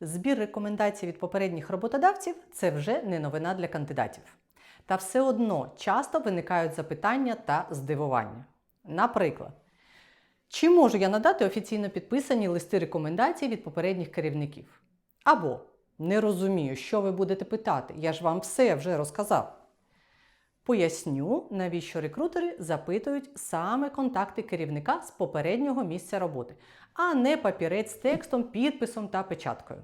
Збір рекомендацій від попередніх роботодавців це вже не новина для кандидатів. Та все одно часто виникають запитання та здивування. Наприклад, чи можу я надати офіційно підписані листи рекомендацій від попередніх керівників? Або не розумію, що ви будете питати, я ж вам все вже розказав. Поясню, навіщо рекрутери запитують саме контакти керівника з попереднього місця роботи, а не папірець з текстом, підписом та печаткою.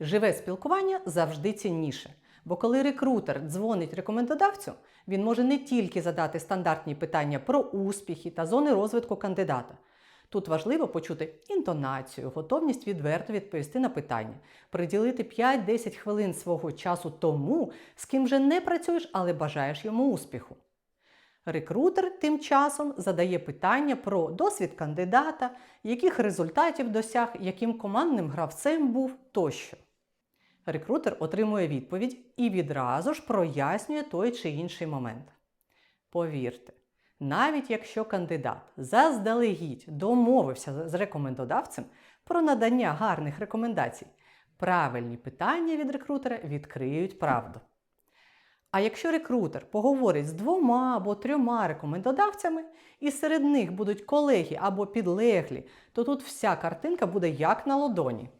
Живе спілкування завжди цінніше, бо коли рекрутер дзвонить рекомендодавцю, він може не тільки задати стандартні питання про успіхи та зони розвитку кандидата. Тут важливо почути інтонацію, готовність відверто відповісти на питання, приділити 5-10 хвилин свого часу тому, з ким вже не працюєш, але бажаєш йому успіху. Рекрутер тим часом задає питання про досвід кандидата, яких результатів досяг, яким командним гравцем був тощо. Рекрутер отримує відповідь і відразу ж прояснює той чи інший момент. Повірте, навіть якщо кандидат заздалегідь домовився з рекомендодавцем про надання гарних рекомендацій, правильні питання від рекрутера відкриють правду. А якщо рекрутер поговорить з двома або трьома рекомендодавцями, і серед них будуть колеги або підлеглі, то тут вся картинка буде як на ладоні.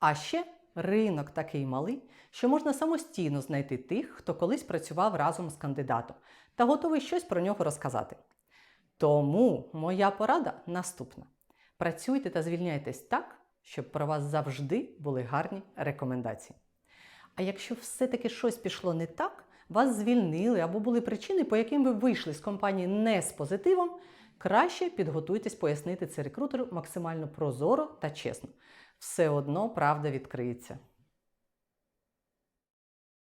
А ще ринок такий малий, що можна самостійно знайти тих, хто колись працював разом з кандидатом та готовий щось про нього розказати. Тому моя порада наступна: працюйте та звільняйтесь так, щоб про вас завжди були гарні рекомендації. А якщо все-таки щось пішло не так, вас звільнили або були причини, по яким ви вийшли з компанії не з позитивом, краще підготуйтесь пояснити це рекрутеру максимально прозоро та чесно. Все одно правда відкриється.